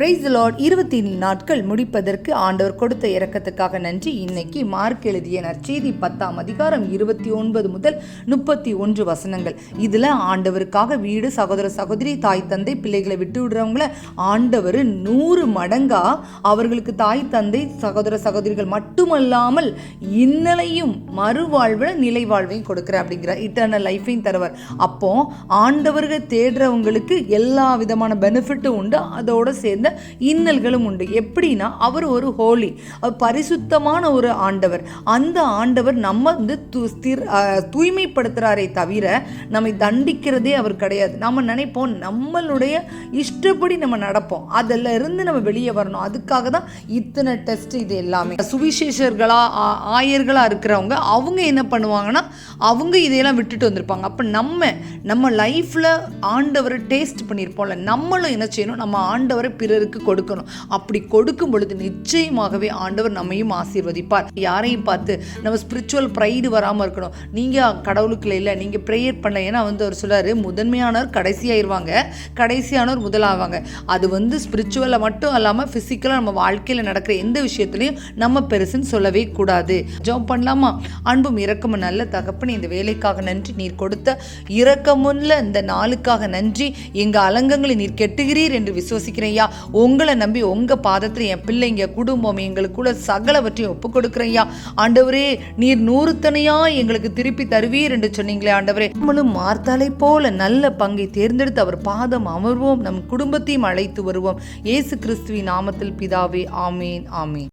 Price Lord இருபத்தி நாட்கள் முடிப்பதற்கு ஆண்டவர் கொடுத்த இறக்கத்துக்காக நன்றி. இன்னைக்கு மார்க் எழுதிய நற்செய்தி பத்தாம் அதிகாரம் இருபத்தி ஒன்பது முதல் முப்பத்தி ஒன்று வசனங்கள். இதில் ஆண்டவருக்காக வீடு சகோதர சகோதரி தாய் தந்தை பிள்ளைகளை விட்டு விடுறவங்கள ஆண்டவர் நூறு மடங்கா அவர்களுக்கு தாய் தந்தை சகோதர சகோதரிகள் மட்டுமல்லாமல் இன்னலையும் மறுவாழ்வில் நிலை வாழ்வையும் கொடுக்குற அப்படிங்கிற இட்டர்னல் லைஃபையும் தருவார். அப்போ ஆண்டவர்கள் தேடுறவங்களுக்கு எல்லா விதமான பெனிஃபிட்டும் உண்டு. அதோட சேர்ந்து இன்னல்களும் உண்டு. எப்படின்னா அவர் ஒரு ஹோலி பரிசுத்தமான ஒரு ஆண்டவர். அந்த ஆண்டவர் நம்ம வந்து ஸ்திர் தூய்மைப்படுத்துகிறாரே தவிர நம்மை தண்டிக்கிறதே அவர் கிடையாது. நம்ம நினைப்போம் நம்மளுடைய இஷ்டப்படி நம்ம நடப்போம். அதில் இருந்து நம்ம வெளியே வரணும். அதுக்காக தான் இத்தனை டெஸ்ட் இது எல்லாமே. சுவிசேஷர்களா ஆ- ஆயர்களா இருக்கிறவங்க அவங்க என்ன பண்ணுவாங்கன்னா அவங்க இதையெல்லாம் விட்டுட்டு வந்திருப்பாங்க. அப்போ நம்ம நம்ம லைஃப்பில் ஆண்டவரை டேஸ்ட் பண்ணியிருப்போம்ல. நம்மளும் என்ன செய்யணும்? நம்ம ஆண்டவரை பிறருக்கு கொடுக்கணும். அப்படி கொடுக்கும் பொழுது நிச்சயமாகவே ஆண்டவர் நம்மையும் ஆசீர்வதிப்பார். யாரையும் பார்த்து நம்ம ஸ்பிரிச்சுவல் ப்ரைடு வராமல் இருக்கணும். நீங்கள் கடவுளுக்குள்ள இல்லை நீங்கள் ப்ரேயர் பண்ண. ஏன்னா வந்து அவர் சொல்றாரு முதன்மையானவர் கடைசியாயிருவாங்க. கடைசியானவர் முதலாவாங்க. அது வந்து ஸ்பிரிச்சுவலில் மட்டும் இல்லாமல் ஃபிசிக்கலாக நம்ம வாழ்க்கையில் நடக்கிற எந்த விஷயத்துலையும் நம்ம பெருசுன்னு சொல்லவே கூடாது. ஜாப் பண்ணலாமா? அன்பும் இறக்கமும் நல்ல தகப்பன் இந்த வேலைக்காக நன்றி நீர் கொடுத்த இரக்கமுள்ள இந்த நாளுக்காக நன்றி. எங்கள் அலங்கங்களை நீர் கெட்டுகிறீர் என்று விசுவசிக்கிறேன் ஐயா. உங்களை நம்பி உங்கள் பாதத்தில் என் பிள்ளைங்க குடும்பம் எங்களுக்குள்ள சகலவற்றையும் ஒப்பு கொடுக்குறையா ஆண்டவரே நீர் நூறுத்தனையா எங்களுக்கு திருப்பி தருவீர் என்று சொன்னீங்களே ஆண்டவரே. நம்மளும் மார்த்தாலை போல நல்ல பங்கை தேர்ந்தெடுத்து அவர் பாதம் அமர்வோம். நம் குடும்பத்தையும் அழைத்து வருவோம். இயேசு கிறிஸ்துவின் நாமத்தில் பிதாவே ஆமேன் ஆமேன்.